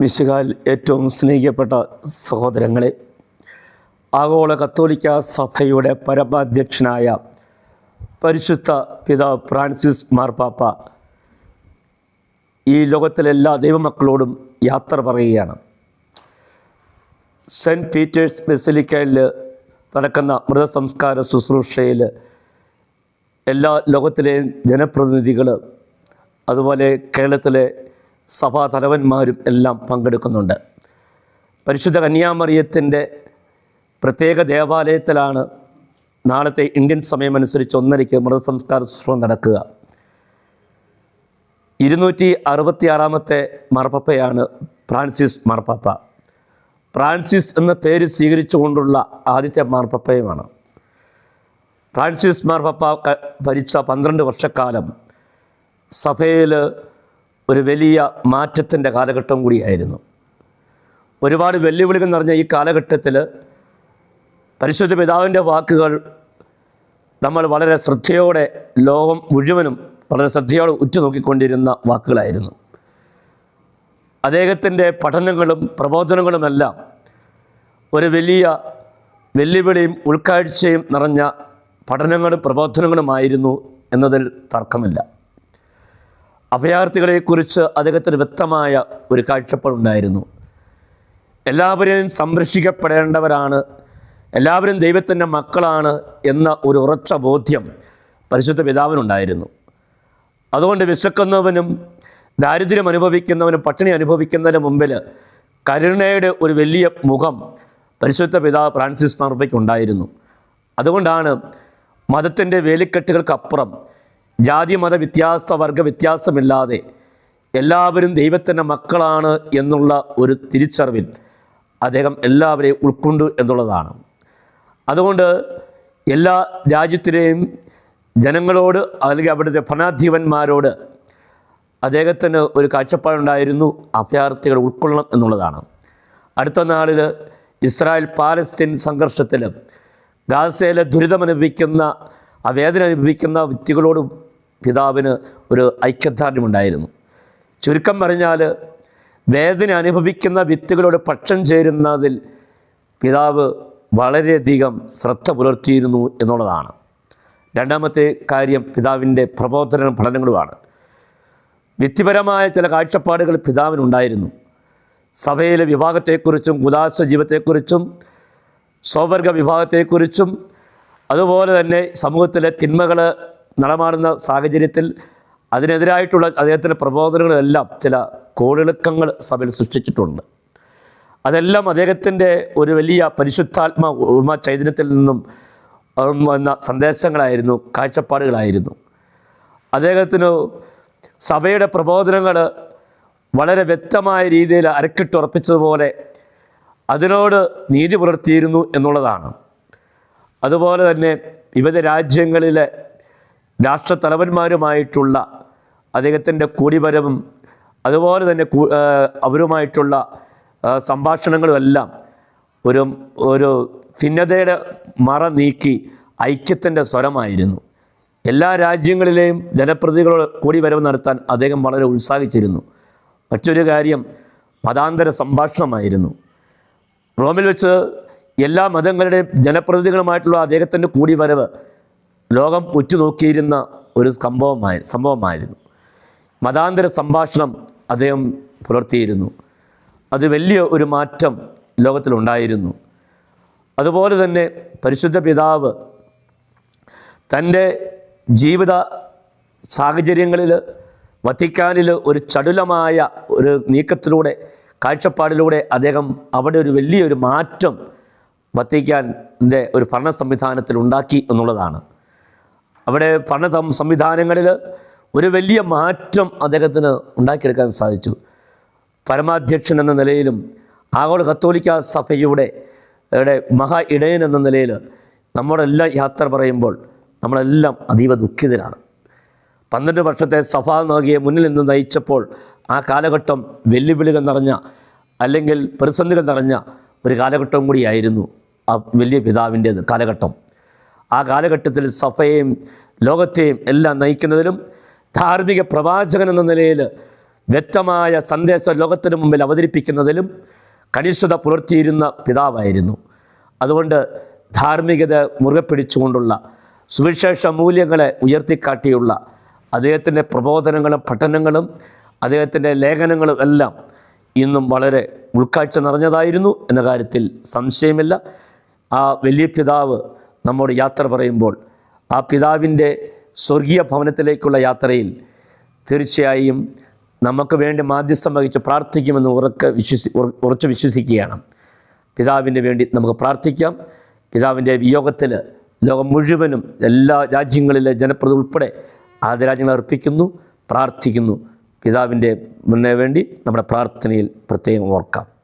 വിശുകാൽ ഏറ്റവും സ്നേഹിക്കപ്പെട്ട സഹോദരങ്ങളെ ആഗോള കത്തോലിക്ക സഭയുടെ പരമാധ്യക്ഷനായ പരിശുദ്ധ പിതാവ് ഫ്രാൻസിസ് മാർപ്പാപ്പ ഈ ലോകത്തിലെ എല്ലാ ദൈവമക്കളോടും യാത്ര പറയുകയാണ്. സെന്റ് പീറ്റേഴ്സ് ബെസിലിക്കയിൽ നടക്കുന്ന മൃതസംസ്കാര ശുശ്രൂഷയിൽ എല്ലാ ലോകത്തിലെയും ജനപ്രതിനിധികൾ അതുപോലെ കേരളത്തിലെ സഭാ തലവന്മാരും എല്ലാം പങ്കെടുക്കുന്നുണ്ട്. പരിശുദ്ധ കന്യാമറിയത്തിന്റെ പ്രത്യേക ദേവാലയത്തിലാണ് നാളത്തെ ഇന്ത്യൻ സമയമനുസരിച്ച് ഒന്നരയ്ക്ക് മൃതസംസ്കാര ശുശ്രൂഷ നടക്കുക. ഇരുന്നൂറ്റി അറുപത്തിയാറാമത്തെ മാർപ്പാപ്പയാണ് ഫ്രാൻസിസ് മാർപ്പാപ്പ ഫ്രാൻസിസ് എന്ന പേര് സ്വീകരിച്ചുകൊണ്ടുള്ള ആദ്യത്തെ മാർപ്പാപ്പയുമാണ് ഫ്രാൻസിസ് മാർപ്പാപ്പ ഭരിച്ച പന്ത്രണ്ട് വർഷക്കാലം സഭയിൽ ഒരു വലിയ മാറ്റത്തിന്റെ കാലഘട്ടം കൂടിയായിരുന്നു. ഒരുപാട് വെല്ലുവിളികൾ നിറഞ്ഞ ഈ കാലഘട്ടത്തിൽ പരിശുദ്ധ പിതാവിന്റെ വാക്കുകൾ നമ്മൾ വളരെ ശ്രദ്ധയോടെ ലോകം മുഴുവനും വളരെ ശ്രദ്ധയോടെ ഉറ്റുനോക്കിക്കൊണ്ടിരുന്ന വാക്കുകളായിരുന്നു. അദ്ദേഹത്തിന്റെ പഠനങ്ങളും പ്രബോധനങ്ങളുമെല്ലാം ഒരു വലിയ വെല്ലുവിളിയും ഉൾക്കാഴ്ചയും നിറഞ്ഞ പഠനങ്ങളും പ്രബോധനങ്ങളുമായിരുന്നു എന്നതിൽ തർക്കമില്ല. അഭയാർത്ഥികളെക്കുറിച്ച് അദ്ദേഹത്തിന് വ്യക്തമായ ഒരു കാഴ്ചപ്പാടുണ്ടായിരുന്നു എല്ലാവരെയും സംരക്ഷിക്കപ്പെടേണ്ടവരാണ് എല്ലാവരും ദൈവത്തിന്റെ മക്കളാണ് എന്ന ഒരു ഉറച്ച ബോധ്യം പരിശുദ്ധ പിതാവിനുണ്ടായിരുന്നു. അതുകൊണ്ട് വിശക്കുന്നവനും ദാരിദ്ര്യം അനുഭവിക്കുന്നവനും പട്ടിണി അനുഭവിക്കുന്നതിന് മുമ്പിൽ കരുണയുടെ ഒരു വലിയ മുഖം പരിശുദ്ധ പിതാവ് ഫ്രാൻസിസ് മാർബയ്ക്ക് ഉണ്ടായിരുന്നു. അതുകൊണ്ടാണ് മതത്തിന്റെ വേലിക്കെട്ടുകൾക്കപ്പുറം ജാതി മത വ്യത്യാസ വർഗ വ്യത്യാസമില്ലാതെ എല്ലാവരും ദൈവത്തിന്റെ മക്കളാണ് എന്നുള്ള ഒരു തിരിച്ചറിവിൽ അദ്ദേഹം എല്ലാവരെയും ഉൾക്കൊണ്ടു എന്നുള്ളതാണ്. അതുകൊണ്ട് എല്ലാ രാജ്യത്തിലെയും ജനങ്ങളോട് അല്ലെങ്കിൽ അവിടുത്തെ ഭരണാധിപന്മാരോട് അദ്ദേഹത്തിന് ഒരു കാഴ്ചപ്പാടുണ്ടായിരുന്നു അഭയാർത്ഥികൾ ഉൾക്കൊള്ളണം എന്നുള്ളതാണ്. അടുത്ത നാളിൽ ഇസ്രായേൽ പാലസ്തീൻ സംഘർഷത്തിൽ ഗാസയിലെ ദുരിതമനുഭവിക്കുന്ന ആ വേദന അനുഭവിക്കുന്ന വ്യക്തികളോടും പിതാവിന് ഒരു ഐക്യദാർഢ്യമുണ്ടായിരുന്നു. ചുരുക്കം പറഞ്ഞാൽ വേദന അനുഭവിക്കുന്ന വിത്തുകളോട് പക്ഷം ചേരുന്നതിൽ പിതാവ് വളരെയധികം ശ്രദ്ധ പുലർത്തിയിരുന്നു എന്നുള്ളതാണ്. രണ്ടാമത്തെ കാര്യം പിതാവിന്റെ പ്രബോധന പഠനങ്ങളുമാണ്. വ്യക്തിപരമായ ചില കാഴ്ചപ്പാടുകൾ പിതാവിനുണ്ടായിരുന്നു. സഭയിലെ വിഭാഗത്തെക്കുറിച്ചും ഉദാസ ജീവിതത്തെക്കുറിച്ചും സ്വവർഗ വിഭാഗത്തെക്കുറിച്ചും അതുപോലെ തന്നെ സമൂഹത്തിലെ തിന്മകൾ നടമാടുന്ന സാഹചര്യത്തിൽ അതിനെതിരായിട്ടുള്ള അദ്ദേഹത്തിന്റെ പ്രബോധനങ്ങളെല്ലാം ചില കോളിളക്കങ്ങൾ സഭയിൽ സൃഷ്ടിച്ചിട്ടുണ്ട്. അതെല്ലാം അദ്ദേഹത്തിന്റെ ഒരു വലിയ പരിശുദ്ധാത്മ ഉമ ചൈതന്യത്തിൽ നിന്നും വന്ന സന്ദേശങ്ങളായിരുന്നു കാഴ്ചപ്പാടുകളായിരുന്നു. അദ്ദേഹത്തിന് സഭയുടെ പ്രബോധനങ്ങൾ വളരെ വ്യക്തമായ രീതിയിൽ അരക്കിട്ടുറപ്പിച്ചതുപോലെ അതിനോട് നീതി പുലർത്തിയിരുന്നു എന്നുള്ളതാണ്. അതുപോലെ തന്നെ വിവിധ രാജ്യങ്ങളിലെ രാഷ്ട്രത്തലവന്മാരുമായിട്ടുള്ള അദ്ദേഹത്തിന്റെ കൂടിവരവും അതുപോലെ തന്നെ അവരുമായിട്ടുള്ള സംഭാഷണങ്ങളുമെല്ലാം ഒരു ഒരു ഭിന്നതയുടെ മറ നീക്കി ഐക്യത്തിന്റെ സ്വരമായിരുന്നു. എല്ലാ രാജ്യങ്ങളിലെയും ജനപ്രതിനിധികളോട് കൂടി വരവ് നടത്താൻ അദ്ദേഹം വളരെ ഉത്സാഹിച്ചിരുന്നു. മറ്റൊരു കാര്യം മതാന്തര സംഭാഷണമായിരുന്നു. റോമിൽ വെച്ച് എല്ലാ മതങ്ങളുടെയും ജനപ്രതിനിധികളുമായിട്ടുള്ള അദ്ദേഹത്തിന്റെ കൂടിവരവ് ലോകം ഉറ്റുനോക്കിയിരുന്ന ഒരു സംഭവമായി സംഭവമായിരുന്നു. മതാന്തര സംഭാഷണം അദ്ദേഹം പുലർത്തിയിരുന്നു. അത് വലിയ ഒരു മാറ്റം ലോകത്തിലുണ്ടായിരുന്നു. അതുപോലെ തന്നെ പരിശുദ്ധ പിതാവ് തന്റെ ജീവിത സാഹചര്യങ്ങളിൽ വത്തിക്കാനിൽ ഒരു ചടുലമായ ഒരു നീക്കത്തിലൂടെ കാഴ്ചപ്പാടിലൂടെ അദ്ദേഹം അവിടെ ഒരു വലിയൊരു മാറ്റം വത്തിക്കാന്റെ ഒരു ഭരണ സംവിധാനത്തിൽ ഉണ്ടാക്കി എന്നുള്ളതാണ്. അവിടെ പഠന സംവിധാനങ്ങളിൽ ഒരു വലിയ മാറ്റം അദ്ദേഹത്തിന് ഉണ്ടാക്കിയെടുക്കാൻ സാധിച്ചു. പരമാധ്യക്ഷൻ എന്ന നിലയിലും ആഗോള കത്തോലിക്ക സഭയുടെ യുടെ മഹാ ഇടയൻ എന്ന നിലയിൽ നമ്മളെല്ലാം യാത്ര പറയുമ്പോൾ നമ്മളെല്ലാം അതീവ ദുഃഖിതരാണ്. പന്ത്രണ്ട് വർഷത്തെ സഭ നോകിയെ മുന്നിൽ നിന്ന് നയിച്ചപ്പോൾ ആ കാലഘട്ടം വെല്ലുവിളികൾ നിറഞ്ഞ അല്ലെങ്കിൽ പ്രതിസന്ധികൾ നിറഞ്ഞ ഒരു കാലഘട്ടം കൂടിയായിരുന്നു ആ വലിയ പിതാവിന്റേത് കാലഘട്ടം. ആ കാലഘട്ടത്തിൽ സഭയെയും ലോകത്തെയും എല്ലാം നയിക്കുന്നതിലും ധാർമ്മിക പ്രവാചകൻ എന്ന നിലയിൽ വ്യക്തമായ സന്ദേശം ലോകത്തിന് മുമ്പിൽ അവതരിപ്പിക്കുന്നതിലും കണിഷ്ഠത പുലർത്തിയിരുന്ന പിതാവായിരുന്നു. അതുകൊണ്ട് ധാർമ്മികത മുറുകെ പിടിച്ചുകൊണ്ടുള്ള സുവിശേഷ മൂല്യങ്ങളെ ഉയർത്തിക്കാട്ടിയുള്ള അദ്ദേഹത്തിന്റെ പ്രബോധനങ്ങളും പഠനങ്ങളും അദ്ദേഹത്തിന്റെ ലേഖനങ്ങളും എല്ലാം ഇന്നും വളരെ ഉൾക്കാഴ്ച നിറഞ്ഞതായിരുന്നു എന്ന കാര്യത്തിൽ സംശയമില്ല. ആ വലിയ പിതാവ് നമ്മോട് യാത്ര പറയുമ്പോൾ ആ പിതാവിന്റെ സ്വർഗീയ ഭവനത്തിലേക്കുള്ള യാത്രയിൽ തീർച്ചയായും നമുക്ക് വേണ്ടി മാധ്യസ്ഥം വഹിച്ച് പ്രാർത്ഥിക്കുമെന്ന് ഉറക്ക വിശ്വസി ഉറച്ച് വിശ്വസിക്കുകയാണ്. പിതാവിന് വേണ്ടി നമുക്ക് പ്രാർത്ഥിക്കാം. പിതാവിന്റെ വിയോഗത്തിൽ ലോകം മുഴുവനും എല്ലാ രാജ്യങ്ങളിലെ ജനപ്രതി ഉൾപ്പെടെ ആദരാജ്യങ്ങൾ അർപ്പിക്കുന്നു പ്രാർത്ഥിക്കുന്നു. പിതാവിന്റെ മുന്നേ വേണ്ടി നമ്മുടെ പ്രാർത്ഥനയിൽ പ്രത്യേകം ഓർക്കാം.